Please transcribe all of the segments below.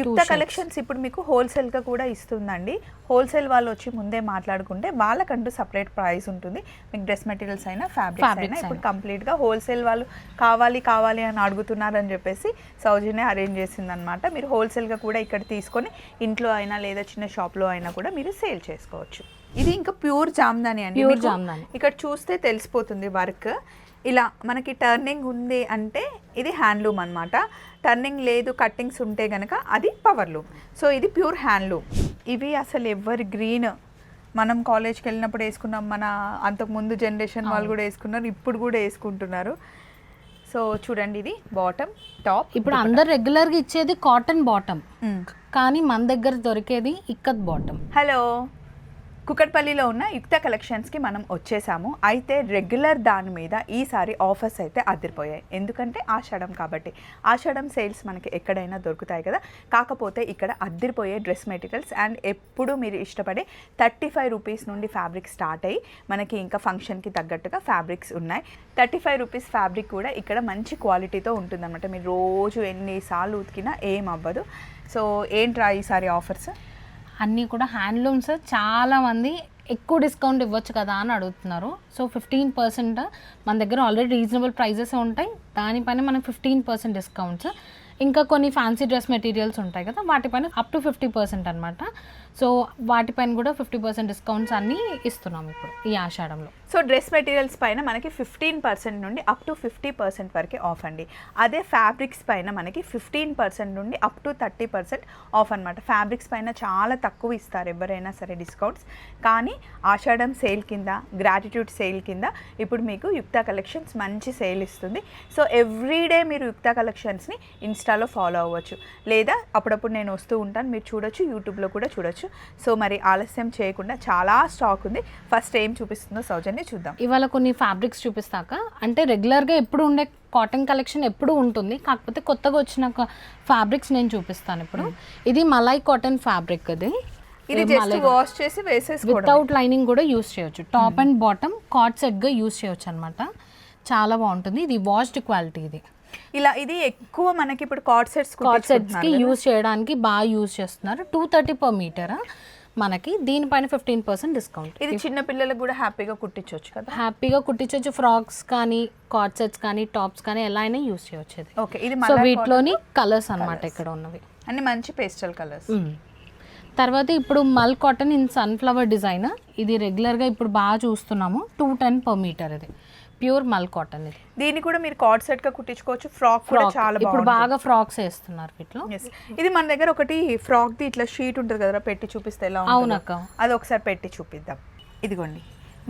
యుక్త కలెక్షన్స్ ఇప్పుడు మీకు హోల్సేల్గా కూడా ఇస్తుందండి. హోల్సేల్ వాళ్ళు వచ్చి ముందే మాట్లాడుకుంటే వాళ్ళకంటూ సపరేట్ ప్రైస్ ఉంటుంది. మీకు డ్రెస్ మెటీరియల్స్ అయినా ఫ్యాబ్రిక్స్ అయినా ఇప్పుడు అయినా. కంప్లీట్గా హోల్సేల్ వాళ్ళు కావాలి కావాలి అని అడుగుతున్నారని చెప్పేసి సౌజన్య అరేంజ్ చేసింది అనమాట మీరు హోల్సేల్గా కూడా ఇక్కడ తీసుకొని ఇంట్లో అయినా లేదా చిన్న షాప్లో అయినా కూడా మీరు సేల్ చేసుకోవచ్చు. ఇది ఇంకా ప్యూర్ జామ్దాని అండి. మీకు జామ్దాని. ఇక్కడ చూస్తే తెలిసిపోతుంది వర్క్ ఇలా మనకి టర్నింగ్ ఉంది అంటే ఇది హ్యాండ్లూమ్ అనమాట టర్నింగ్ లేదు కట్టింగ్స్ ఉంటే గనక అది పవర్ లూమ్ సో ఇది ప్యూర్ హ్యాండ్లూమ్ ఇవి అసలు ఎవరి గ్రీన్ మనం కాలేజ్కి వెళ్ళినప్పుడు వేసుకున్నాం మన అంతకుముందు జనరేషన్ వాళ్ళు కూడా వేసుకున్నారు ఇప్పుడు కూడా వేసుకుంటున్నారు. సో చూడండి ఇది బాటమ్ టాప్ ఇప్పుడు అందరు రెగ్యులర్గా ఇచ్చేది కాటన్ బాటమ్ కానీ మన దగ్గర దొరికేది ఇక్కత్ బాటమ్ హలో కుకట్పల్లిలో ఉన్న యుక్త కలెక్షన్స్కి మనం వచ్చేసాము. అయితే రెగ్యులర్ దాని మీద ఈసారి ఆఫర్స్ అయితే అదిరిపోయాయి. ఎందుకంటే ఆషాఢం కాబట్టి. ఆషాఢం సేల్స్ మనకి ఎక్కడైనా దొరుకుతాయి కదా. కాకపోతే ఇక్కడ అదిరిపోయే డ్రెస్ మెటీరియల్స్ అండ్ ఎప్పుడు మీరు ఇష్టపడే థర్టీ ఫైవ్ రూపీస్ నుండి ఫ్యాబ్రిక్ స్టార్ట్ అయ్యి మనకి ఇంకా ఫంక్షన్కి తగ్గట్టుగా ఫ్యాబ్రిక్స్ ఉన్నాయి. థర్టీ ఫైవ్ రూపీస్ ఫ్యాబ్రిక్ కూడా ఇక్కడ మంచి క్వాలిటీతో ఉంటుందన్నమాట. మీరు రోజు ఎన్నిసార్లు ఉతికినా ఏం అవ్వదు. సో ఏంట్రా ఈసారి ఆఫర్స్? అన్నీ కూడా హ్యాండ్లూమ్స్ చాలామంది ఎక్కువ డిస్కౌంట్ ఇవ్వచ్చు కదా అని అడుగుతున్నారు. సో ఫిఫ్టీన్ పర్సెంట్ మన దగ్గర ఆల్రెడీ రీజనబుల్ ప్రైజెస్ ఉంటాయి. దానిపైన మనం ఫిఫ్టీన్ పర్సెంట్ డిస్కౌంట్స్ ఇంకా కొన్ని ఫ్యాన్సీ డ్రెస్ మెటీరియల్స్ ఉంటాయి కదా వాటిపైన అప్ టు ఫిఫ్టీ పర్సెంట్ అనమాట సో వాటిపైన కూడా ఫిఫ్టీ పర్సెంట్ డిస్కౌంట్స్ అన్నీ ఇస్తున్నాం ఇప్పుడు ఈ ఆషాఢంలో. సో డ్రెస్ మెటీరియల్స్ పైన మనకి ఫిఫ్టీన్ పర్సెంట్ నుండి అప్ టు ఫిఫ్టీ పర్సెంట్ వరకు ఆఫ్ అండి. అదే ఫ్యాబ్రిక్స్ పైన మనకి ఫిఫ్టీన్ పర్సెంట్ నుండి up to thirty percent off అనమాట ఫ్యాబ్రిక్స్ పైన చాలా తక్కువ ఇస్తారు ఎవరైనా సరే డిస్కౌంట్స్. కానీ ఆషాఢం సేల్ కింద గ్రాటిట్యూడ్ సేల్ కింద ఇప్పుడు మీకు యుక్త కలెక్షన్స్ మంచి సేల్ ఇస్తుంది. సో ఎవ్రీడే మీరు యుక్త కలెక్షన్స్ని ఇన్స్టాలో ఫాలో అవ్వచ్చు. లేదా అప్పుడప్పుడు నేను వస్తూ ఉంటాను మీరు చూడొచ్చు యూట్యూబ్లో కూడా చూడొచ్చు. సో మరి ఆలస్యం చేయకుండా చాలా స్టాక్ ఉంది. ఫస్ట్ ఏం చూపిస్తుందో సౌజన్య చూద్దాం. ఇవాళ కొన్ని ఫ్యాబ్రిక్స్ చూపిస్తాక అంటే రెగ్యులర్గా ఎప్పుడు ఉండే కాటన్ కలెక్షన్ ఎప్పుడు ఉంటుంది కాకపోతే కొత్తగా వచ్చిన ఫ్యాబ్రిక్స్ నేను చూపిస్తాను ఇప్పుడు. ఇది మలై కాటన్ ఫ్యాబ్రిక్ ఇది. ఇది జస్ట్ వాష్ చేసి వితౌట్ లైనింగ్ కూడా యూస్ చేయొచ్చు. టాప్ అండ్ బాటమ్ కాట్ సెట్గా యూస్ చేయొచ్చు అనమాట చాలా బాగుంటుంది. ఇది వాష్డ్ క్వాలిటీ ఇది. ఇలా ఇది ఎక్కువ మనకి ఇప్పుడు కార్డ్ సెట్స్ కాట్ సెట్స్కి యూస్ చేయడానికి బాగా యూస్ చేస్తున్నారు. Two thirty per metre? మనకి దీనిపైన ఫిఫ్టీన్ పర్సెంట్ డిస్కౌంట్ ఇది చిన్న పిల్లలకు కూడా హ్యాపీగా కుట్టించవచ్చు కదా? హ్యాపీగా కుట్టించవచ్చు. ఫ్రాక్స్ కానీ కాట్ సెట్స్ కానీ టాప్స్ కానీ ఎలా అయినా యూస్ చేయొచ్చు ఇది ఓకే ఇది సో వీటిలోని కలర్స్ అన్నమాట ఇక్కడ ఉన్నవి. అన్ని మంచి పేస్టల్ కలర్స్. తర్వాత ఇప్పుడు మల్ కాటన్ ఇన్ సన్ఫ్లవర్ డిజైన్ ఇది రెగ్యులర్గా ఇప్పుడు బాగా చూస్తున్నాము. టూ టెన్ పర్ మీటర్ ఇది. ప్యూర్ మల్ కాటన్ ఇది. దీన్ని కూడా మీరు కార్డ్ సెట్గా కుట్టించుకోవచ్చు. ఫ్రాక్ కూడా. చాలా ఇప్పుడు బాగా ఫ్రాక్స్ వేస్తున్నారు వీటిలో. ఇది మన దగ్గర ఒకటి ఫ్రాక్ ది ఇట్లా షీట్ ఉంటుంది కదా పెట్టి చూపిస్తే ఎలా. అవునక్క. అది ఒకసారి పెట్టి చూపిద్దాం. ఇదిగోండి.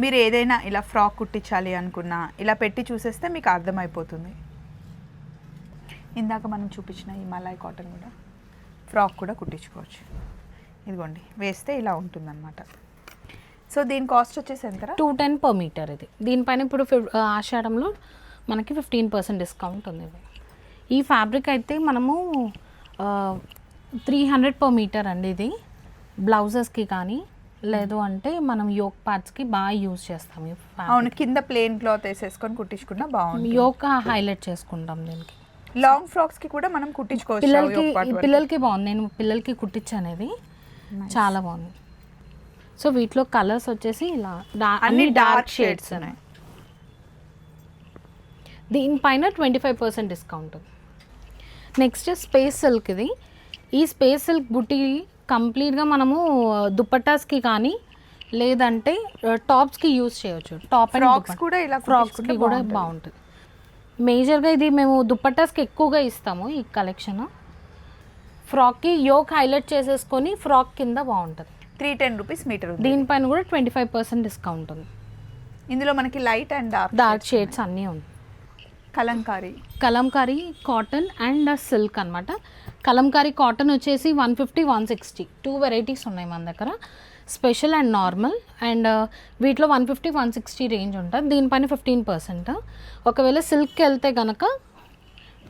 మీరు ఏదైనా ఇలా ఫ్రాక్ కుట్టించాలి అనుకున్నా ఇలా పెట్టి చూసేస్తే మీకు అర్థమైపోతుంది. ఇందాక మనం చూపించిన ఈ మలాయ్ కాటన్ కూడా ఫ్రాక్ కూడా కుట్టించుకోవచ్చు. ఇదిగోండి. వేస్తే ఇలా ఉంటుందన్నమాట. సో దీని కాస్ట్ వచ్చేసి ఎంత టూ టెన్ పర్ మీటర్ ఇది. దీనిపైన ఇప్పుడు ఆషాఢంలో మనకి ఫిఫ్టీన్ పర్సెంట్ డిస్కౌంట్ ఉంది. ఈ ఫ్యాబ్రిక్ అయితే మనము త్రీ హండ్రెడ్ పర్ మీటర్ అండి ఇది. బ్లౌజెస్కి కానీ లేదు అంటే మనం యోక్ పార్ట్స్కి బాగా యూజ్ చేస్తాం అవును కింద ప్లేన్ క్లాత్ వేసేసుకొని కుట్టించుకున్నా బాగుంది యోక్ హైలైట్ చేసుకుంటాం దీనికి. లాంగ్ ఫ్రాక్స్కి కూడా మనం కుట్టించుకోవచ్చు పిల్లలకి. పిల్లలకి బాగుంది. నేను పిల్లలకి కుట్టించాను ఇది. చాలా బాగుంది. సో వీటిలో కలర్స్ వచ్చేసి ఇలా అన్ని డార్క్ షేడ్స్ ఉన్నాయి. దీనిపైన twenty five percent discount next space silk ఇది. ఈ స్పేస్ సిల్క్ బుట్టి కంప్లీట్గా మనము దుపట్టాస్కి కానీ లేదంటే టాప్స్కి యూస్ చేయొచ్చు. టాప్ అండ్ కూడా ఇలా ఫ్రాక్స్కి కూడా బాగుంటుంది. మేజర్గా ఇది మేము దుపట్టాస్కి ఎక్కువగా ఇస్తాము ఈ కలెక్షన్ ఫ్రాక్కి యోక్ హైలైట్ చేసేసుకొని ఫ్రాక్ కింద బాగుంటుంది. త్రీ టెన్ రూపీస్ మీటర్ దీనిపైన కూడా ట్వంటీ ఫైవ్ పర్సెంట్ డిస్కౌంట్ ఉంది. ఇందులో మనకి light and dark dark shades అన్నీ ఉన్నాయి. Kalamkari. Kalamkari cotton and silk అనమాట కలంకారీ కాటన్ వచ్చేసి one fifty one sixty. Two varieties ఉన్నాయి మన దగ్గర. Special and normal. అండ్ వీటిలో one fifty one sixty range ఉంటుంది దీనిపైన ఫిఫ్టీన్ పర్సెంట్. ఒకవేళ సిల్క్కి వెళ్తే కనుక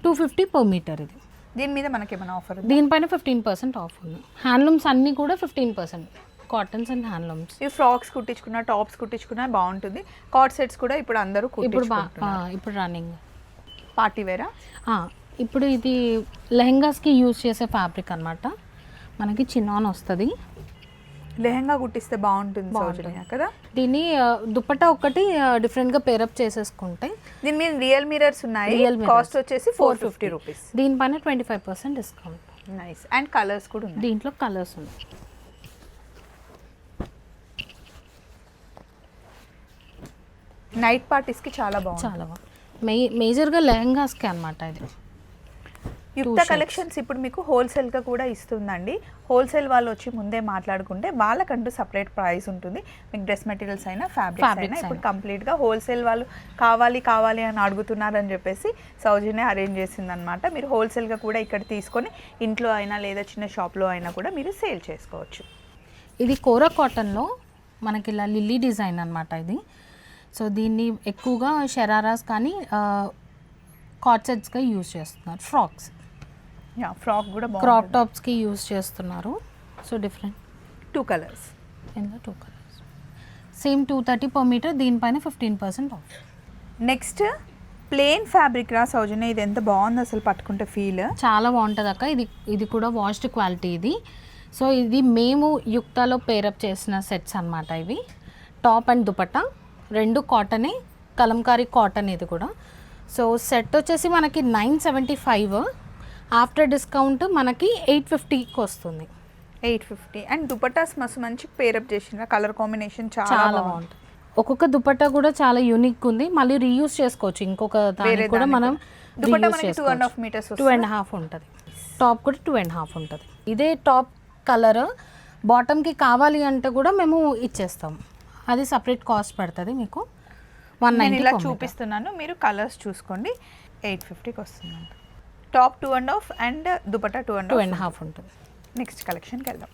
టూ ఫిఫ్టీ పర్ మీటర్ ఇది. దీని మీద మనకి ఏమైనా ఆఫర్ దీనిపైన ఫిఫ్టీన్ పర్సెంట్ ఆఫ్ ఉంది. హ్యాండ్లూమ్స్ అన్నీ కూడా fifteen percent cottons and handlooms ఈ ఫ్రాక్స్ కుట్టించుకున్న టాప్స్ కుట్టించుకున్నా బాగుంటుంది. కార్డ్ సెట్స్ కూడా ఇప్పుడు అందరూ ఇప్పుడు ఇప్పుడు రన్నింగ్ పార్టీ వేరా ఇప్పుడు ఇది లెహెంగాస్కి యూజ్ చేసే ఫ్యాబ్రిక్ అన్నమాట. మనకి చిన్నాన్ వస్తుంది. లెహంగా కుట్టిస్తే బాగుంటుంది. సౌజన్య కదా? దీన్ని ఆ, దుపట్టా ఒకటి డిఫరెంట్గా పేరప్ చేసేసుకుంటే దీని మీద రియల్ మిరర్స్ ఉన్నాయి. Mirrors. కాస్ట్ వచ్చేసి ఫోర్ ఫిఫ్టీ రూపీస్ దీనిపైన twenty five percent discount nice and colours కూడా ఉన్నాయి. దీంట్లో కలర్స్ ఉన్నాయి. నైట్ పార్టీస్కి చాలా బాగుంది చాలా బాగుంది మే మేజర్గా లెహంగాస్కి అనమాట ఇది. యుక్త కలెక్షన్స్ ఇప్పుడు మీకు హోల్సేల్గా కూడా ఇస్తుందండి. హోల్సేల్ వాళ్ళు వచ్చి ముందే మాట్లాడుకుంటే వాళ్ళకంటూ సపరేట్ ప్రైస్ ఉంటుంది. మీకు డ్రెస్ మెటీరియల్స్ అయినా ఫ్యాబ్రిక్స్ అయినా ఇప్పుడు అయినా. కంప్లీట్గా హోల్సేల్ వాళ్ళు కావాలి కావాలి అని అడుగుతున్నారని చెప్పేసి సౌజన్య అరేంజ్ చేసింది అనమాట మీరు హోల్సేల్గా కూడా ఇక్కడ తీసుకొని ఇంట్లో అయినా లేదా చిన్న షాప్లో అయినా కూడా మీరు సేల్ చేసుకోవచ్చు. ఇది కోరా కాటన్లో మనకి ఇలా లిల్లీ డిజైన్ అనమాట ఇది. సో దీన్ని ఎక్కువగా షరారాస్ కానీ కాట్సెట్స్గా యూజ్ చేస్తున్నారు ఫ్రాక్స్ యా ఫ్రాక్ కూడా క్రాప్ టాప్స్కి యూజ్ చేస్తున్నారు. సో డిఫరెంట్ టూ కలర్స్ ఇందులో two colours same two thirty per metre దీనిపైన fifteen percent off next plain fabric రా సౌజన్య. ఇది ఎంత బాగుంది అసలు పట్టుకుంటే ఫీల్ చాలా బాగుంటుంది అక్క. ఇది ఇది కూడా వాష్డ్ క్వాలిటీ ఇది. సో ఇది మేము యుక్తాలో పేరప్ చేసిన సెట్స్ అన్నమాట ఇవి. Top and dupatta. రెండు కాటనే కలంకారీ కాటన్ ఇది కూడా. సో సెట్ వచ్చేసి మనకి nine seventy five after discount మనకి ఎయిట్ ఫిఫ్టీకి వస్తుంది. Eight fifty. అండ్ దుపటాస్ మస్తు మంచి పేరప్ చేసిన కలర్ కాంబినేషన్ చాలా బాగుంటుంది. ఒక్కొక్క దుపట్టా కూడా చాలా యూనిక్ ఉంది. మళ్ళీ రీయూస్ చేసుకోవచ్చు. ఇంకొక దానికి కూడా మనం and చేసుకోవచ్చు. half meters two and half ఉంటుంది. టాప్ కూడా టూ అండ్ హాఫ్ ఉంటుంది. ఇదే టాప్ కలర్ బాటమ్కి కావాలి అంటే కూడా మేము ఇచ్చేస్తాం. అది సపరేట్ కాస్ట్ పడుతుంది మీకు. వన్ నేను ఇలా చూపిస్తున్నాను. మీరు కలర్స్ చూసుకోండి. ఎయిట్ ఫిఫ్టీకి వస్తుందంట. Top two and half and dupatta two and two and half ఉంటుంది. నెక్స్ట్ కలెక్షన్కి వెళ్దాం.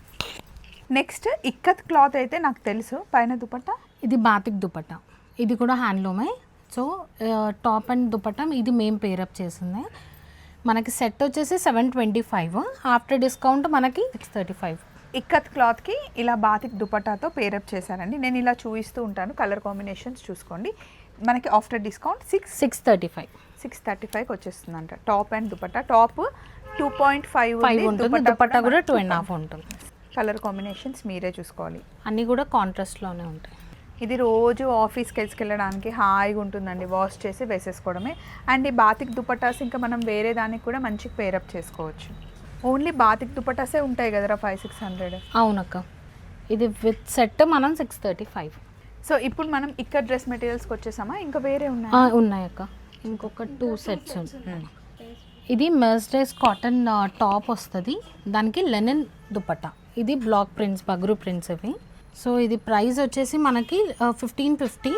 నెక్స్ట్ ఇక్కత్ క్లాత్ అయితే నాకు తెలుసు పైన దుపట్టా? ఇది బాతిక్ దుపట్టా. ఇది కూడా హ్యాండ్లూమే. సో టాప్ అండ్ దుపట్టా ఇది మేము పేరప్ చేసింది. మనకి సెట్ వచ్చేసి seven twenty five. After discount మనకి సిక్స్ థర్టీ ఫైవ్. ఇక్కత్ క్లాత్కి ఇలా బాతిక్ దుపట్టాతో పేరప్ చేశారండి. నేను ఇలా చూపిస్తూ ఉంటాను కలర్ కాంబినేషన్స్ చూసుకోండి. మనకి after discount six six thirty five. Six thirty ఫైవ్కి వచ్చేస్తుందంట. Top and dupatta. Top two point five dupatta కూడా టూ అండ్ హాఫ్ ఉంటుంది. కలర్ కాంబినేషన్స్ మీరే చూసుకోవాలి. అన్నీ కూడా కాంట్రాస్ట్లోనే ఉంటాయి. ఇది రోజు ఆఫీస్కి వెళ్ళడానికి హాయిగా ఉంటుందండి. వాష్ చేసి వేసేసుకోవడమే. అండ్ ఈ బాతిక్ దుపట్టాస్ ఇంకా మనం వేరే దానికి కూడా మంచి పేరప్ చేసుకోవచ్చు. ఓన్లీ బాతిక్ దుపట్టాసే ఉంటాయి కదరా ఫైవ్ సిక్స్ హండ్రెడ్ అవునక్క. ఇది విత్ సెట్ మనం సిక్స్ థర్టీ ఫైవ్ సో ఇప్పుడు మనం ఇక్కడ డ్రెస్ మెటీరియల్స్కి వచ్చేసామా? ఇంకా వేరే ఉన్నాయి? ఉన్నాయక్క. ఇంకొక టూ సెట్స్ ఇది మెర్స్డైస్ కాటన్ టాప్ వస్తుంది. దానికి లెనిన్ దుపట్టా ఇది బ్లాక్ ప్రింట్స్ బగ్రు ప్రింట్స్ ఇవి. సో ఇది ప్రైస్ వచ్చేసి మనకి ఫిఫ్టీన్ ఫిఫ్టీ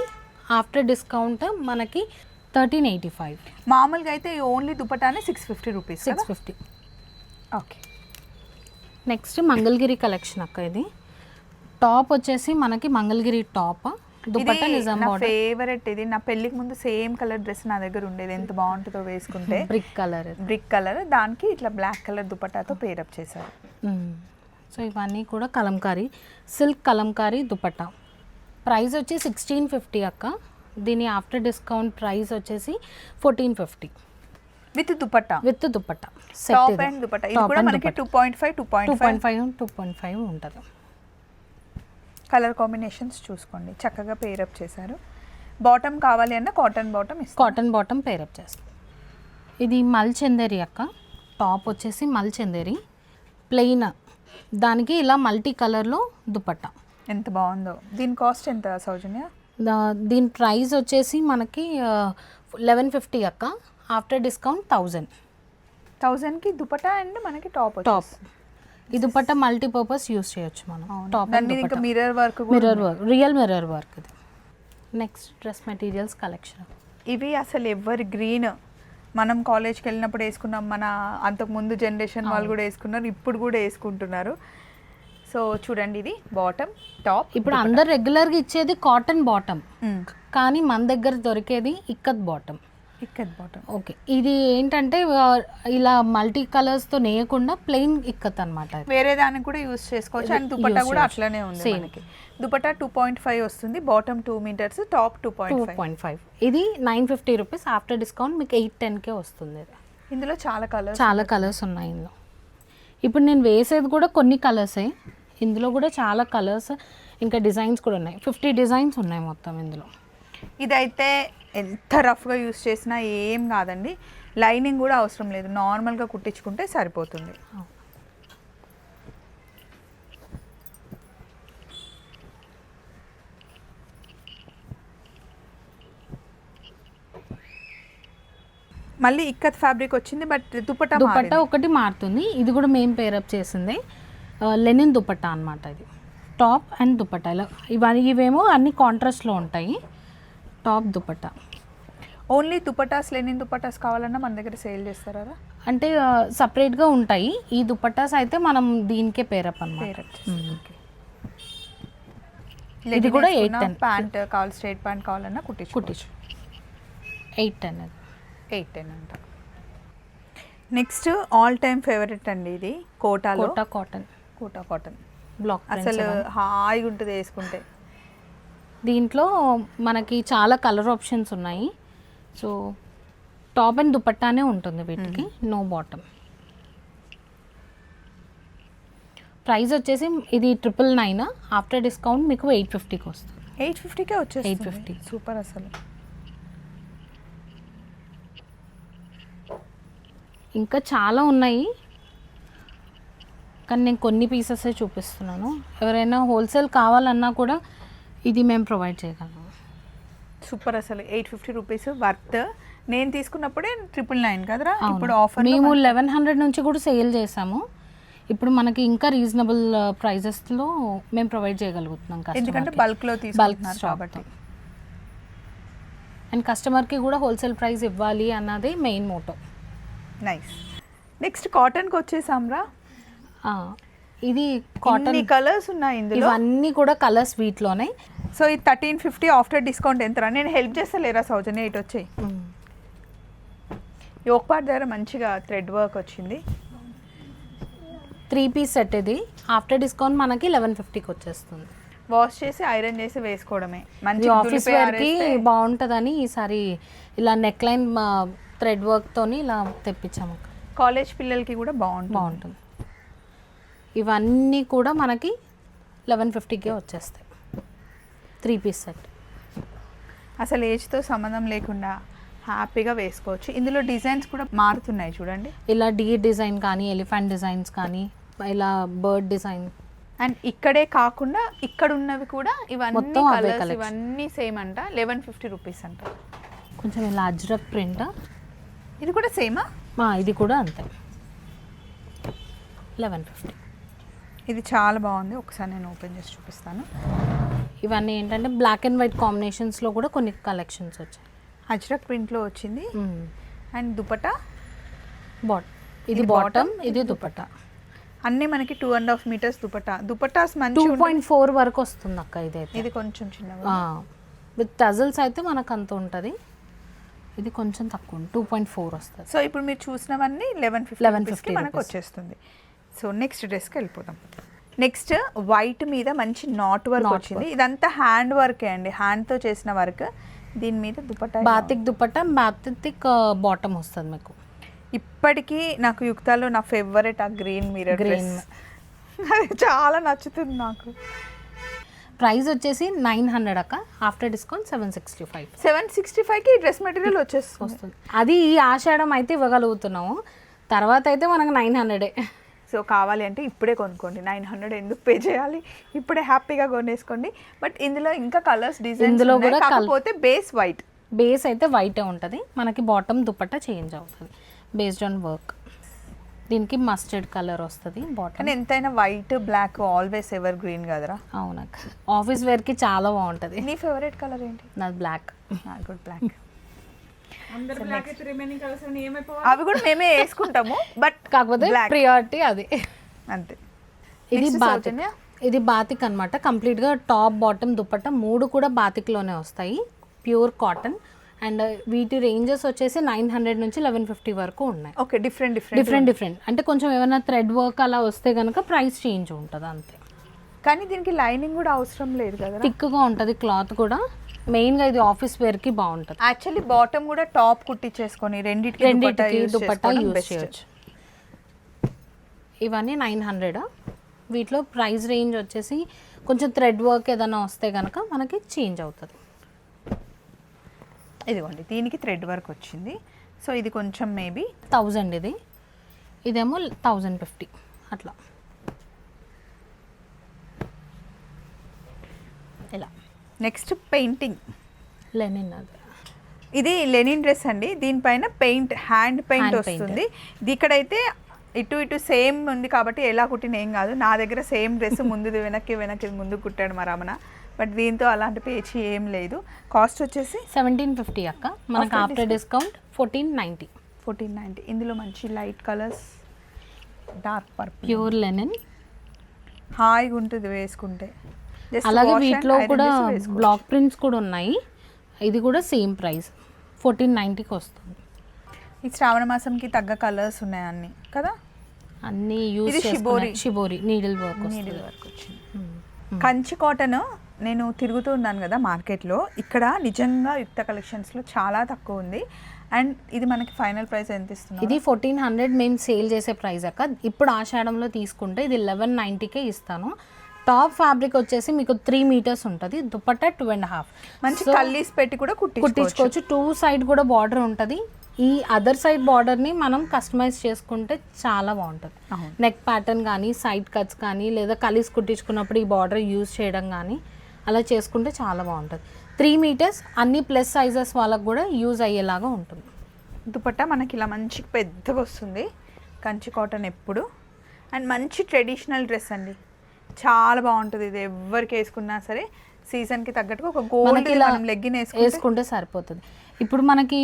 ఆఫ్టర్ డిస్కౌంట్ మనకి థర్టీన్ ఎయిటీ ఫైవ్ మామూలుగా అయితే only దుపట్టానే six fifty rupees six fifty okay next Mangalagiri collection అక్క ఇది. టాప్ వచ్చేసి మనకి మంగళగిరి టాప్ దుపట్టా నిజాం ఫేవరెట్ ఇది. నా పెళ్ళికి ముందు సేమ్ కలర్ డ్రెస్ నా దగ్గర ఉండేది. ఎంత బాగుంటుందో వేసుకుంటే. బ్రిక్ కలర్ బ్రిక్ కలర్ దానికి ఇట్లా బ్లాక్ కలర్ దుపట్టాతో పేరప్ చేశారు. సో ఇవన్నీ కూడా కలంకారీ సిల్క్ కలంకారీ దుపట్టా. ప్రైస్ వచ్చి సిక్స్టీన్ ఫిఫ్టీ అక్క. దీని ఆఫ్టర్ డిస్కౌంట్ ప్రైస్ వచ్చేసి fourteen fifty with dupatta? With dupatta. Top and dupatta. ఇది కూడా మనకి two point five two two point five point five two point five ఉంటుంది. కలర్ కాంబినేషన్స్ చూసుకోండి. చక్కగా పేరప్ చేశారు. బాటమ్ కావాలి అన్న కాటన్ బాటమ్ ఇస్తాం. కాటన్ బాటమ్ పేరప్ చేస్తాం. ఇది మల్ చందేరి అక్క. టాప్ వచ్చేసి మల్ చందేరి ప్లెయిన్ దానికి ఇలా మల్టీ కలర్లో దుపట్టా. ఎంత బాగుందో. దీని కాస్ట్ ఎంత సౌజన్య? దీని ప్రైస్ వచ్చేసి మనకి లెవెన్ ఫిఫ్టీ అక్క. ఆఫ్టర్ డిస్కౌంట్ థౌజండ్ థౌజండ్కి దుపట్టా అండ్ మనకి టాప్ టాప్ ఈ దుపట్టా మల్టీపర్పస్ యూస్ చేయొచ్చు మనం. టాప్ ఇంకా mirror work mirror work real mirror work ఇది. నెక్స్ట్ డ్రెస్ మెటీరియల్స్ కలెక్షన్ ఇవి అసలు ఎవరి గ్రీన్ మనం కాలేజ్కి వెళ్ళినప్పుడు వేసుకున్నాం మన అంతకు ముందు జనరేషన్ వాళ్ళు కూడా వేసుకున్నారు ఇప్పుడు కూడా వేసుకుంటున్నారు. సో చూడండి ఇది బాటమ్ టాప్ ఇప్పుడు అందరు రెగ్యులర్గా ఇచ్చేది కాటన్ బాటమ్ కానీ మన దగ్గర దొరికేది ikat bottom ikat bottom okay ఇది ఏంటంటే ఇలా మల్టీ కలర్స్తో నేయకుండా ప్లెయిన్ ఇక్కత్ అనమాట వేరే దానికి కూడా యూస్ చేసుకోవచ్చు. అండ్ దుపట్టా కూడా. అట్లనే ఉంది. మనకి. దుపట్టా టూ పాయింట్ ఫైవ్ వస్తుంది. Bottom two metres top two point five point five ఇది nine fifty rupees after discount మీకు ఎయిట్ టెన్కే వస్తుంది ఇది. ఇందులో చాలా కలర్స్ చాలా కలర్స్ ఉన్నాయి ఇందులో. ఇప్పుడు నేను వేసేది కూడా కొన్ని కలర్సే ఇందులో కూడా చాలా కలర్స్ ఇంకా డిజైన్స్ కూడా ఉన్నాయి. ఫిఫ్టీ డిజైన్స్ ఉన్నాయి మొత్తం ఇందులో. ఇదైతే ఎంత రఫ్గా యూస్ చేసినా ఏం కాదండి. లైనింగ్ కూడా అవసరం లేదు. నార్మల్గా కుట్టించుకుంటే సరిపోతుంది. మళ్ళీ ఇక్కత్ ఫ్యాబ్రిక్ వచ్చింది బట్ దుపట్టా దుపట్టా. ఒకటి మారుతుంది. ఇది కూడా మేము పేరప్ చేసింది. లెనిన్ దుపట్టా అనమాట ఇది. Top and dupatta. ఇలా ఇవన్నీ ఇవేమో అన్ని కాంట్రాస్ట్లో ఉంటాయి. Top dupatta. Only dupattas linen dupattas కావాలన్నా మన దగ్గర సేల్ చేస్తారా అంటే సపరేట్గా ఉంటాయి. ఈ దుపట్టాస్ అయితే మనం దీనికే పేరప్ అనమాట ఇది కూడా ఎయిట్ టెన్ ప్యాంట్ కావాలి స్ట్రైట్ ప్యాంట్ కావాలన్నా కుట్టించు కుట్టించు. ఎయిట్ టెన్ అది. ఎయిట్ టెన్ అంట. నెక్స్ట్ ఆల్ టైమ్ ఫేవరెట్ అండి ఇది కోటాలో. Kota cotton. Kota cotton. Black అసలు హాయిగా ఉంటుంది వేసుకుంటే. దీంట్లో మనకి చాలా కలర్ ఆప్షన్స్ ఉన్నాయి. సో టాప్ అండ్ దుపట్టానే ఉంటుంది వీటికి. No bottom. ప్రైస్ వచ్చేసి ఇది ట్రిపుల్ నైన్. ఆఫ్టర్ డిస్కౌంట్ మీకు ఎయిట్ ఫిఫ్టీకి వస్తుంది. ఎయిట్ ఫిఫ్టీకే వచ్చేసి 850. సూపర్ అసలు. ఇంకా చాలా ఉన్నాయి. కానీ నేను కొన్ని పీసెసే చూపిస్తున్నాను. ఎవరైనా హోల్సేల్ కావాలన్నా కూడా ఇది మేము ప్రొవైడ్ చేయగలము. సూపర్ అసలు ఎయిట్ ఫిఫ్టీ రూపీస్ వర్త్. నేను తీసుకున్నప్పుడే ట్రిపుల్ నైన్ కదరా. ఇప్పుడు ఆఫర్ మేము లెవెన్ హండ్రెడ్ నుంచి కూడా సేల్ చేసాము. ఇప్పుడు మనకి ఇంకా రీజనబుల్ ప్రైజెస్లో మేము ప్రొవైడ్ చేయగలుగుతున్నాం ఎందుకంటే కస్టమర్కి బల్క్ తీసుకుంటున్నారు. కాబట్టి. అండ్ కస్టమర్కి కూడా హోల్సేల్ ప్రైస్ ఇవ్వాలి అన్నది మెయిన్ మోటో నైస్ నెక్స్ట్ కాటన్కి వచ్చేసాంరా ఇది కాటన్ కాటన్ కలర్స్ ఉన్నాయి ఇందులో. ఇవన్నీ కూడా కలర్స్ వీటిలోనే. సో ఈ థర్టీన్ ఫిఫ్టీ ఆఫ్టర్ డిస్కౌంట్ ఎంతరా? నేను హెల్ప్ చేస్తలేరా సౌజన్య? ఇటు వచ్చాయి యోక్ పార్ట్ దగ్గర మంచిగా థ్రెడ్ వర్క్ వచ్చింది. త్రీ పీస్ సెట్ ఇది. ఆఫ్టర్ డిస్కౌంట్ మనకి లెవెన్ ఫిఫ్టీకి వచ్చేస్తుంది. వాష్ చేసి ఐరన్ చేసి వేసుకోవడమే. మంచి ఆఫీస్ వేర్కి బాగుంటుందని ఈసారి ఇలా నెక్ లైన్ థ్రెడ్ వర్క్తోని ఇలా తెప్పించాము కాలేజ్ పిల్లలకి కూడా బాగుంటుంది. బాగుంటుంది. ఇవన్నీ కూడా మనకి లెవెన్ ఫిఫ్టీకే వచ్చేస్తాయి. Three piece set. అసలు ఏజ్తో సంబంధం లేకుండా హ్యాపీగా వేసుకోవచ్చు. ఇందులో డిజైన్స్ కూడా మారుతున్నాయి చూడండి. ఇలా డీ డిజైన్ కానీ ఎలిఫెంట్ డిజైన్స్ కానీ ఇలా బర్డ్ డిజైన్. అండ్ ఇక్కడే కాకుండా ఇక్కడ ఉన్నవి కూడా ఇవన్నీ కలర్స్. ఇవన్నీ సేమ్ అంట. లెవెన్ ఫిఫ్టీ రూపీస్ అంట. కొంచెం ఇలా అజ్రక్ ప్రింట్. ఇది కూడా సేమా ఇది కూడా అంతే. లెవెన్ ఫిఫ్టీ ఇది చాలా బాగుంది. ఒకసారి నేను ఓపెన్ చేసి చూపిస్తాను. ఇవన్నీ ఏంటంటే బ్లాక్ అండ్ వైట్ కాంబినేషన్స్లో కూడా కొన్ని కలెక్షన్స్ వచ్చాయి. అజ్రక్ ప్రింట్లో వచ్చింది. అండ్ దుపట్టా? బాట్ ఇది బాటమ్ ఇది దుపట్టా. అన్నీ మనకి two and half metres dupatta. Dupattas two మంచి పాయింట్ ఫోర్ వరకు వస్తుంది అక్క ఇదైతే. ఇది కొంచెం చిన్నగా విత్ టజల్స్ అయితే మనకు అంత ఉంటుంది. ఇది కొంచెం తక్కువ టూ పాయింట్ ఫోర్ వస్తుంది. సో ఇప్పుడు మీరు చూసినవన్నీ లెవెన్ ఫిఫ్టీ 1150 మనకు rupees. వచ్చేస్తుంది. సో నెక్స్ట్ డ్రెస్కి వెళ్ళిపోదాం. నెక్స్ట్ వైట్ మీద మంచి నాట్ వర్క్ వచ్చింది. ఇదంతా హ్యాండ్ వర్కే అండి. హ్యాండ్తో చేసిన వర్క్. దీని మీద dupatta batik dupatta batik bottom వస్తుంది మీకు. ఇప్పటికీ నాకు యుక్తాలో నా ఫేవరెట్ ఆ గ్రీన్ Green. గ్రీన్ అది చాలా నచ్చుతుంది నాకు. ప్రైస్ వచ్చేసి నైన్ హండ్రెడ్ అక్క. After discount seven sixty five. Seven sixty ఫైవ్కి డ్రెస్ మెటీరియల్ వచ్చేస్తుంది. వస్తుంది. అది ఈ ఆషాఢం అయితే ఇవ్వగలుగుతున్నాము. తర్వాత అయితే మనకు నైన్ హండ్రెడే. సో కావాలి అంటే ఇప్పుడే కొనుక్కోండి. నైన్ హండ్రెడ్ ఎందుకు పే చేయాలి? ఇప్పుడే హ్యాపీగా కొనేసుకోండి. బట్ ఇందులో ఇంకా కలర్స్ డిజైన్స్ ఇందులో కూడా కాకపోతే బేస్ వైట్. బేస్ అయితే వైటే ఉంటుంది. మనకి బాటమ్ దుపట్టా చేంజ్ అవుతుంది. Based on work. దీనికి మస్టర్డ్ కలర్ వస్తుంది బాటమ్. కానీ ఎంతైనా white black always evergreen కదరా? అవునక్క. ఆఫీస్ వేర్కి చాలా బాగుంటుంది. నీ ఫేవరెట్ కలర్ ఏంటి? నాది బ్లాక్. Good black. అవి కూడా మేమే వేసుకుంటాము బట్ కాకపోతే. ప్రియారిటీ అది. అంతే. ఇది బాతిక్? ఇది బాతిక్ అనమాట కంప్లీట్గా టాప్ బాటమ్ దుపట్టా మూడు కూడా బాతిక్లోనే వస్తాయి. ప్యూర్ కాటన్ అండ్ వీటి రేంజెస్ వచ్చేసి నైన్ హండ్రెడ్ నుంచి లెవెన్ ఫిఫ్టీ వరకు ఉన్నాయి. Okay different different different different అంటే కొంచెం ఏమైనా థ్రెడ్ వర్క్ అలా వస్తే కనుక ప్రైస్ చేంజ్ ఉంటుంది అంతే. కానీ దీనికి లైనింగ్ కూడా అవసరం లేదు కదా? థిక్గా ఉంటుంది క్లాత్ కూడా. మెయిన్గా ఇది ఆఫీస్ వేర్కి బాగుంటుంది. యాక్చువల్లీ బాటమ్ కూడా టాప్ కుట్టించేసుకొని రెండింటికి రెండింటికి దుపట్టా యూజ్ చేయొచ్చు. ఇవన్నీ నైన్ హండ్రెడ్ వీటిలో ప్రైస్ రేంజ్ వచ్చేసి కొంచెం థ్రెడ్ వర్క్ ఏదైనా వస్తే కనుక మనకి చేంజ్ అవుతుంది. ఇదిగోండి దీనికి థ్రెడ్ వర్క్ వచ్చింది. సో ఇది కొంచెం మేబీ థౌజండ్ ఇది. ఇదేమో థౌజండ్ ఫిఫ్టీ అట్లా ఇలా నెక్స్ట్ పెయింటింగ్. లెనిన్ అది ఇది లెనిన్ డ్రెస్ అండి. దీనిపైన పెయింట్ హ్యాండ్ పెయింట్. వస్తుంది. ఇది ఇక్కడైతే ఇటు ఇటు సేమ్ ఉంది కాబట్టి ఎలా కుట్టిన ఏం కాదు. నా దగ్గర సేమ్ డ్రెస్ ముందుది వెనక్కి వెనక్కి ముందు కుట్టాడు మా రమణ. బట్ దీంతో అలాంటి పేచి ఏం లేదు. కాస్ట్ వచ్చేసి సెవెంటీన్ ఫిఫ్టీ అక్క. మనకి after discount fourteen ninety. Fourteen ninety. ఇందులో మంచి light colours dark purple. Pure linen. హాయిగా ఉంటుంది వేసుకుంటే. అలాగే వీటిలో కూడా. బ్లాక్ ప్రింట్స్ కూడా ఉన్నాయి. ఇది కూడా సేమ్ ప్రైస్ ఫోర్టీన్ నైంటీకి వస్తుంది. ఈ శ్రావణ మాసంకి తగ్గ కలర్స్ ఉన్నాయి అన్ని కదా? అన్నీ use shibori. Shibori needle work needle work వచ్చింది. కంచి కాటన్ నేను తిరుగుతూ ఉన్నాను కదా మార్కెట్లో. ఇక్కడ నిజంగా యుక్త కలెక్షన్స్లో చాలా తక్కువ ఉంది. అండ్ ఇది మనకి ఫైనల్ ప్రైస్ ఎంత ఇస్తున్నారు ఇది ఫోర్టీన్ హండ్రెడ్ మేము సేల్ చేసే ప్రైస్ అక్క. ఇప్పుడు ఆషాఢంలో తీసుకుంటే ఇది లెవెన్ నైంటీకే ఇస్తాను. టాప్ ఫ్యాబ్రిక్ వచ్చేసి మీకు త్రీ మీటర్స్ ఉంటుంది దుపట్టా టూ అండ్ హాఫ్ మంచి కల్లీస్ పెట్టి కూడా కుట్టించుకోవచ్చు. కుట్టించుకోవచ్చు. టూ సైడ్ కూడా బార్డర్ ఉంటుంది. ఈ అదర్ సైడ్ బార్డర్ని మనం కస్టమైజ్ చేసుకుంటే చాలా బాగుంటుంది. నెక్ ప్యాటర్న్ కానీ సైడ్ కట్స్ కానీ లేదా కలిసి కుట్టించుకున్నప్పుడు ఈ బార్డర్ యూజ్ చేయడం కానీ అలా చేసుకుంటే చాలా బాగుంటుంది. త్రీ మీటర్స్ అన్ని ప్లస్ సైజెస్ వాళ్ళకు కూడా యూజ్ అయ్యేలాగా ఉంటుంది. దుపట్టా మనకి ఇలా మంచి పెద్దగా వస్తుంది. కంచి కాటన్ ఎప్పుడు. అండ్ మంచి ట్రెడిషనల్ డ్రెస్ అండి. చాలా బాగుంటుంది. ఇది ఎవరికి వేసుకున్నా సరే సీజన్కి తగ్గట్టుగా ఒక గోల్డ్ మనం లెగ్గిన్ వేసుకుంటే సరిపోతుంది. ఇప్పుడు మనకి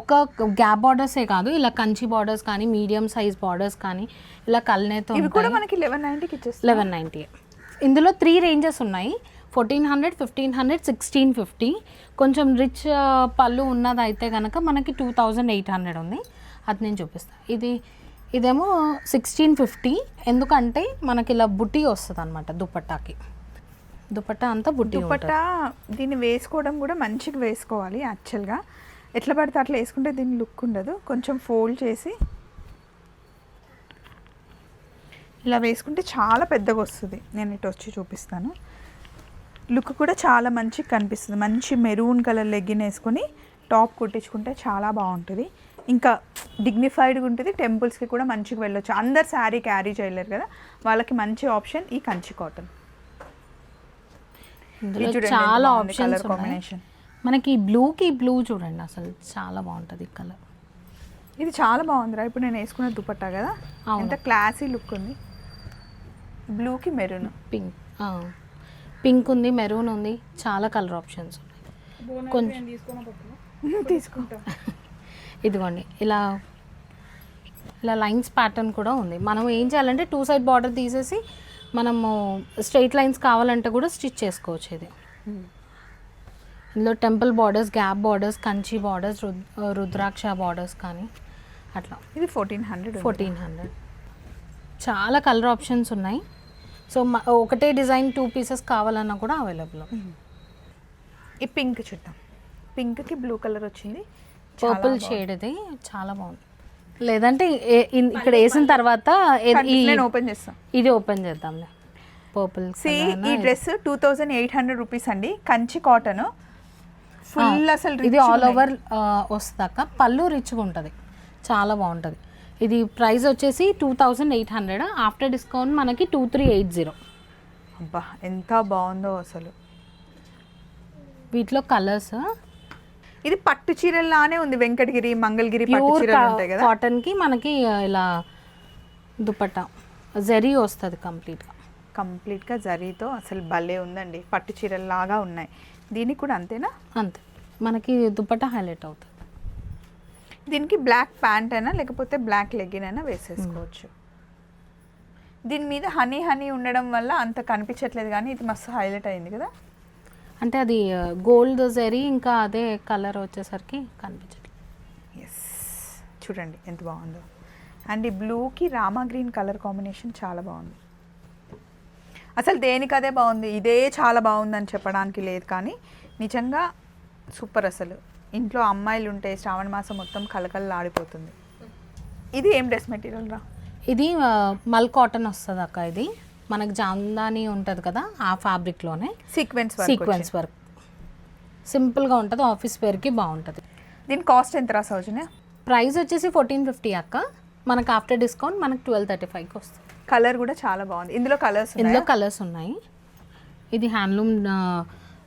ఒక గ్యాప్ బార్డర్సే కాదు ఇలా కంచి బార్డర్స్ కానీ మీడియం సైజ్ బార్డర్స్ కానీ ఇలా కల్నేతో ఇవి కూడా మనకి లెవెన్ నైన్టీకి ఇచ్చేస్తాం లెవెన్ నైంటీ ఇందులో త్రీ రేంజెస్ ఉన్నాయి. Fourteen hundred fifteen hundred sixteen fifty కొంచెం రిచ్ పళ్ళు ఉన్నది అయితే కనుక మనకి టూ థౌజండ్ ఎయిట్ హండ్రెడ్ ఉంది. అది నేను చూపిస్తాను ఇది ఇదేమో సిక్స్టీన్ ఫిఫ్టీ ఎందుకంటే మనకి ఇలా బుట్టి వస్తుంది అనమాట దుపట్టాకి. దుపట్టా అంతా బుట్టి దుపట్టా దీన్ని వేసుకోవడం కూడా మంచిగా వేసుకోవాలి యాక్చువల్గా. ఎట్లా పడితే అట్లా వేసుకుంటే దీని లుక్ ఉండదు. కొంచెం ఫోల్డ్ చేసి ఇలా వేసుకుంటే చాలా పెద్దగా వస్తుంది. నేను ఇటు వచ్చి చూపిస్తాను. లుక్ కూడా చాలా మంచిగా కనిపిస్తుంది. మంచి మెరూన్ కలర్ లెగ్గిన్ వేసుకొని టాప్ కుట్టించుకుంటే చాలా బాగుంటుంది. ఇంకా డిగ్నిఫైడ్గా ఉంటుంది టెంపుల్స్కి కూడా మంచిగా వెళ్ళొచ్చు. అందరు శారీ క్యారీ చేయలేరు కదా వాళ్ళకి మంచి ఆప్షన్ ఈ కంచి కాటన్ చాలా ఆప్షన్స్ ఉన్నాయి. combination. మనకి బ్లూకి బ్లూ చూడండి అసలు చాలా బాగుంటుంది కలర్ ఇది చాలా బాగుందిరా. ఇప్పుడు నేను వేసుకున్న దుపట్టా కదా. ఎంత క్లాసీ లుక్ ఉంది. బ్లూకి మెరూన్ పింక్ పింక్ ఉంది మెరూన్ ఉంది చాలా కలర్ ఆప్షన్స్ ఉన్నాయి. కొంచెం తీసుకుంటా ఇదిగోండి ఇలా ఇలా లైన్స్ ప్యాటర్న్ కూడా ఉంది. మనం ఏం చేయాలంటే టూ సైడ్ బార్డర్ తీసేసి మనము స్ట్రైట్ లైన్స్ కావాలంటే కూడా స్టిచ్ చేసుకోవచ్చు ఇది. ఇందులో temple borders gap borders Kanchi borders rudraksha borders కానీ అట్లా. ఇది ఫోర్టీన్ హండ్రెడ్ ఫోర్టీన్ హండ్రెడ్ చాలా కలర్ ఆప్షన్స్ ఉన్నాయి. సో ఒకటే డిజైన్ టూ పీసెస్ కావాలన్నా కూడా అవైలబుల్ ఈ పింక్ చూద్దాం. పింక్కి బ్లూ కలర్ వచ్చింది. పర్పుల్. షేడ్ ఇది చాలా బాగుంది లేదంటే ఇక్కడ వేసిన తర్వాత నేను ఓపెన్ చేస్తాను ఇది ఓపెన్ చేద్దాంలే. పర్పుల్ సి ఈ dress two thousand eight hundred rupees అండి. కంచి కాటన్ ఫుల్ అసలు ఇది ఆల్. ఓవర్ వస్తాక పళ్ళు రిచ్గా ఉంటుంది. చాలా బాగుంటుంది. ఇది ప్రైస్ వచ్చేసి two thousand eight hundred after discount మనకి టూ త్రీ ఎయిట్ జీరో అబ్బా ఎంత బాగుందో అసలు. వీటిలో కలర్స్ ఇది పట్టు చీరల్లానే ఉంది. వెంకటగిరి మంగళగిరి పట్టు చీరలు ఉంటాయి కదా? కాటన్కి మనకి ఆ, ఇలా దుపట్టా జరీ వస్తుంది కంప్లీట్గా. కంప్లీట్గా జరీతో అసలు భలే ఉందండి. పట్టు చీరల్లాగా ఉన్నాయి. దీనికి కూడా అంతేనా? అంతే. మనకి దుపట్టా హైలైట్ అవుతుంది. దీనికి బ్లాక్ ప్యాంట్ అయినా లేకపోతే బ్లాక్ లెగ్గిన్ అయినా వేసేసుకోవచ్చు. దీని మీద హనీ హనీ ఉండడం వల్ల అంత కనిపించట్లేదు కానీ ఇది మస్తు హైలైట్ అయింది కదా? అంటే అది గోల్డ్ జరీ ఇంకా అదే కలర్ వచ్చేసరికి కనిపించట్లేదు ఎస్ చూడండి ఎంత బాగుందో. అండ్ ఈ బ్లూకి రామా గ్రీన్ కలర్ కాంబినేషన్ చాలా బాగుంది. అసలు దేనికి అదే బాగుంది? ఇదే చాలా బాగుందని చెప్పడానికి లేదు కానీ నిజంగా సూపర్ అసలు. ఇంట్లో అమ్మాయిలు ఉంటే శ్రావణ మాసం మొత్తం కలకలలాడిపోతుంది ఇది ఏం డ్రెస్ మెటీరియల్ రా? ఇది మల్ కాటన్ వస్తుంది అక్క ఇది. మనకు జామ్దాని ఉంటుంది కదా ఆ ఫ్యాబ్రిక్లోనే సీక్వెన్స్ సీక్వెన్స్ వర్క్ సింపుల్గా ఉంటుంది ఆఫీస్ వేర్కి బాగుంటుంది. దీని కాస్ట్ ఎంత రా సౌజన్య? ప్రైస్ వచ్చేసి ఫోర్టీన్ ఫిఫ్టీ అక్క. మనకు ఆఫ్టర్ డిస్కౌంట్ మనకు ట్వెల్వ్ థర్టీ ఫైవ్కి వస్తుంది. కలర్ కూడా చాలా బాగుంది. ఇందులో కలర్స్ ఇందులో కలర్స్ ఉన్నాయి. ఇది హ్యాండ్లూమ్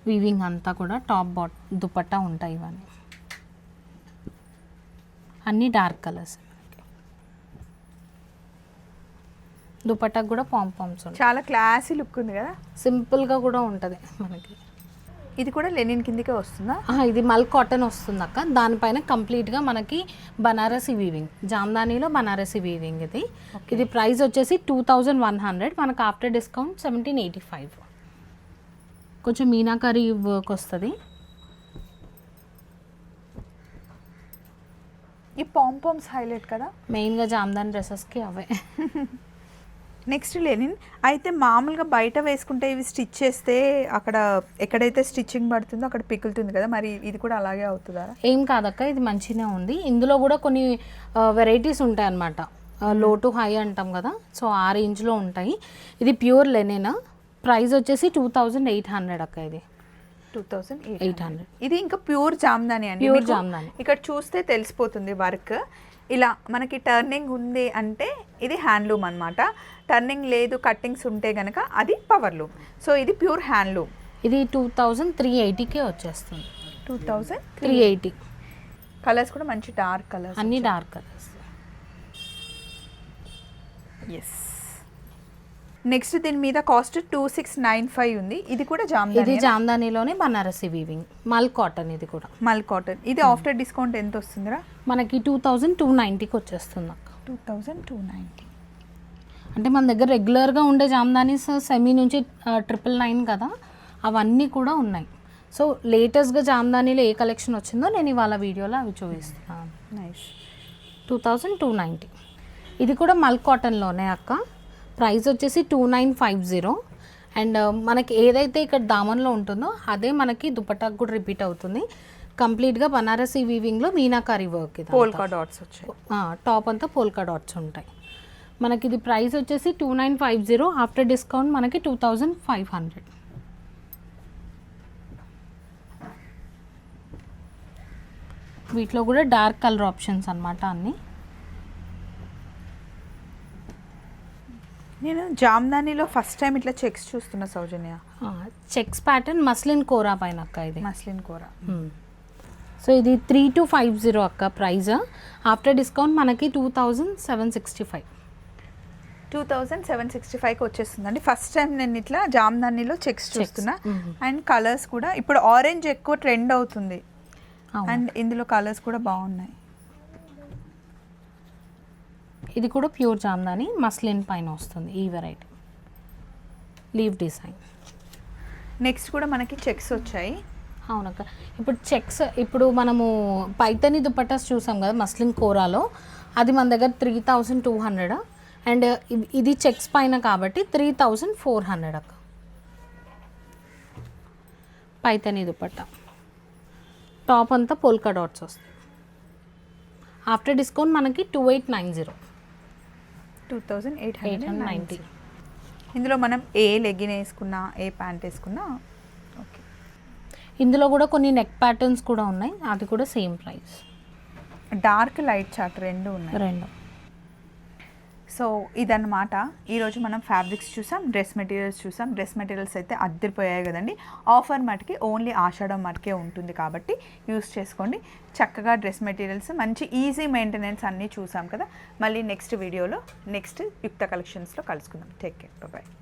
వీవింగ్ అంతా కూడా టాప్ బాట్ దుపట్టా ఉంటాయి ఇవన్నీ. అన్నీ డార్క్ కలర్స్ దుపట్టాకు కూడా పామ్ పామ్స్ ఉంటాయి. చాలా క్లాసీ లుక్ ఉంది కదా? సింపుల్గా కూడా ఉంటుంది మనకి. ఇది కూడా లెనిన్ కిందకే వస్తుందా? ఇది మల్ కాటన్ వస్తుంది అక్క. దానిపైన కంప్లీట్గా మనకి బనారసి వీవింగ్ జామ్దానీలో బనారసి వీవింగ్ ఇది. ఇది ప్రైస్ వచ్చేసి టూ థౌజండ్ వన్ హండ్రెడ్. మనకు after discount seventeen eighty five. కొంచెం మీనాకరీ వర్క్ వస్తుంది. ఈ పాంపామ్స్ హైలైట్ కదా? మెయిన్గా జామ్దాని డ్రెస్సెస్కి అవే. నెక్స్ట్ లెనిన్ అయితే మామూలుగా బయట వేసుకుంటే ఇవి స్టిచ్ చేస్తే అక్కడ ఎక్కడైతే స్టిచ్చింగ్ పడుతుందో అక్కడ పిక్కులుతుంది కదా మరి ఇది కూడా అలాగే అవుతుందా? ఏం కాదక్క ఇది మంచిగా ఉంది. ఇందులో కూడా కొన్ని వెరైటీస్ ఉంటాయి అన్నమాట. లో టు హై అంటాం కదా సో ఆ రేంజ్లో ఉంటాయి. ఇది ప్యూర్ లెనిన్ ప్రైస్ వచ్చేసి టూ థౌజండ్ ఎయిట్ హండ్రెడ్ అక్క ఇది. టూ ఎయిట్ హండ్రెడ్ ఇది ఇంకా ప్యూర్ జామ్దాని అండి. మీకు జామ్దాని. ఇక్కడ చూస్తే తెలిసిపోతుంది వర్క్ ఇలా మనకి టర్నింగ్ ఉంది అంటే ఇది హ్యాండ్లూమ్ అన్నమాట. టర్నింగ్ లేదు కట్టింగ్స్ ఉంటే గనక అది పవర్ లూమ్ సో ఇది ప్యూర్ హ్యాండ్లూమ్ ఇది టూ థౌజండ్ త్రీ ఎయిటీకే వచ్చేస్తుంది. Two thousand three eighty colours కూడా మంచి డార్క్ కలర్స్ అన్ని డార్క్ కలర్స్ ఎస్ నెక్స్ట్ దీని మీద cost two six nine five ఉంది. ఇది కూడా ఇది జామ్దాని జామ్దానిలోనే బనారసి వీవింగ్. మల్ కాటన్ ఇది కూడా. మల్ కాటన్. ఇది ఆఫ్టర్ డిస్కౌంట్ ఎంత వస్తుందిరా? మనకి టూ థౌజండ్ టూ నైంటీకి వచ్చేస్తుంది అక్క. Two thousand two ninety. అంటే మన దగ్గర రెగ్యులర్గా ఉండే జామ్దానీస్ సెమీ నుంచి ట్రిపుల్ నైన్ కదా అవన్నీ కూడా ఉన్నాయి. సో లేటెస్ట్గా జామ్దానీలో ఏ కలెక్షన్ వచ్చిందో నేను ఇవాళ వీడియోలో అవి చూపిస్తున్నాను. Nice two thousand two ninety. ఇది కూడా మల్ కాటన్లోనే అక్క. ప్రైస్ వచ్చేసి two nine five zero. And మనకి ఏదైతే ఇక్కడ దామన్లో ఉంటుందో అదే మనకి దుపట్టాకు కూడా రిపీట్ అవుతుంది. కంప్లీట్గా బనారసి వీవింగ్లో మీనాకారి వర్క్ ఇది పోల్కా డాట్స్ వచ్చాయి. టాప్ అంతా పోల్కా డాట్స్ ఉంటాయి. మనకి ఇది ప్రైస్ వచ్చేసి two nine five zero. After discount మనకి టూ థౌజండ్ ఫైవ్ హండ్రెడ్. వీటిలో కూడా డార్క్ కలర్ ఆప్షన్స్ అన్నమాట అన్నీ. నేను జామ్దానిలో ఫస్ట్ టైం ఇట్లా చెక్స్ చూస్తున్నా Soujanya. Checks pattern muslin kora పైన అక్క ఇది. మస్లిన్ కూర సో ఇది త్రీ టు ఫైవ్ జీరో అక్క ప్రైజ్ ఆఫ్టర్ డిస్కౌంట్ మనకి two thousand seven sixty five two thousand seven sixty ఫైవ్కి వచ్చేస్తుంది అండి ఫస్ట్ టైం నేను ఇట్లా జామ్దానిలో చెక్స్ చూస్తున్నా. అండ్ కలర్స్ కూడా ఇప్పుడు ఆరెంజ్ ఎక్కువ ట్రెండ్ అవుతుంది. అండ్ ఇందులో కలర్స్ కూడా బాగున్నాయి. ఇది కూడా ప్యూర్ జామ్దాని మస్లిన్ పైన వస్తుంది ఈ వెరైటీ. Leave design. నెక్స్ట్ కూడా మనకి చెక్స్ వచ్చాయి. అవునక్క. ఇప్పుడు చెక్స్ ఇప్పుడు మనము పైతని దుపట్టాస్ చూసాం కదా మస్లిన్ కోరాలో. అది మన దగ్గర three thousand two hundred and ఇది చెక్స్ పైన కాబట్టి త్రీ థౌజండ్ ఫోర్ హండ్రెడ్ అక్క. పైతని దుపట్టా. టాప్ అంతా పోల్కా డాట్స్ వస్తాయి. ఆఫ్టర్ డిస్కౌంట్ మనకి two eight nine zero two thousand eight hundred ninety ఇందులో మనం ఏ లెగ్గిన్ వేసుకున్నా ఏ ప్యాంట్ వేసుకున్నా ఓకే ఇందులో కూడా కొన్ని నెక్ ప్యాటర్న్స్ కూడా ఉన్నాయి. అది కూడా same price dark light chart రెండు ఉన్నాయి. రెండు. సో ఇదన్నమాట. ఈరోజు మనం ఫ్యాబ్రిక్స్ చూసాం డ్రెస్ మెటీరియల్స్ చూసాం. డ్రెస్ మెటీరియల్స్ అయితే అద్దరిపోయాయి కదండి. ఆఫర్ మటుకి ఓన్లీ ఆషాఢం మటుకే ఉంటుంది కాబట్టి యూస్ చేసుకోండి. చక్కగా డ్రెస్ మెటీరియల్స్ మంచి ఈజీ మెయింటెనెన్స్ అన్నీ చూసాం కదా. మళ్ళీ నెక్స్ట్ వీడియోలో నెక్స్ట్ యుక్త కలెక్షన్స్లో కలుసుకుందాం. Take care bye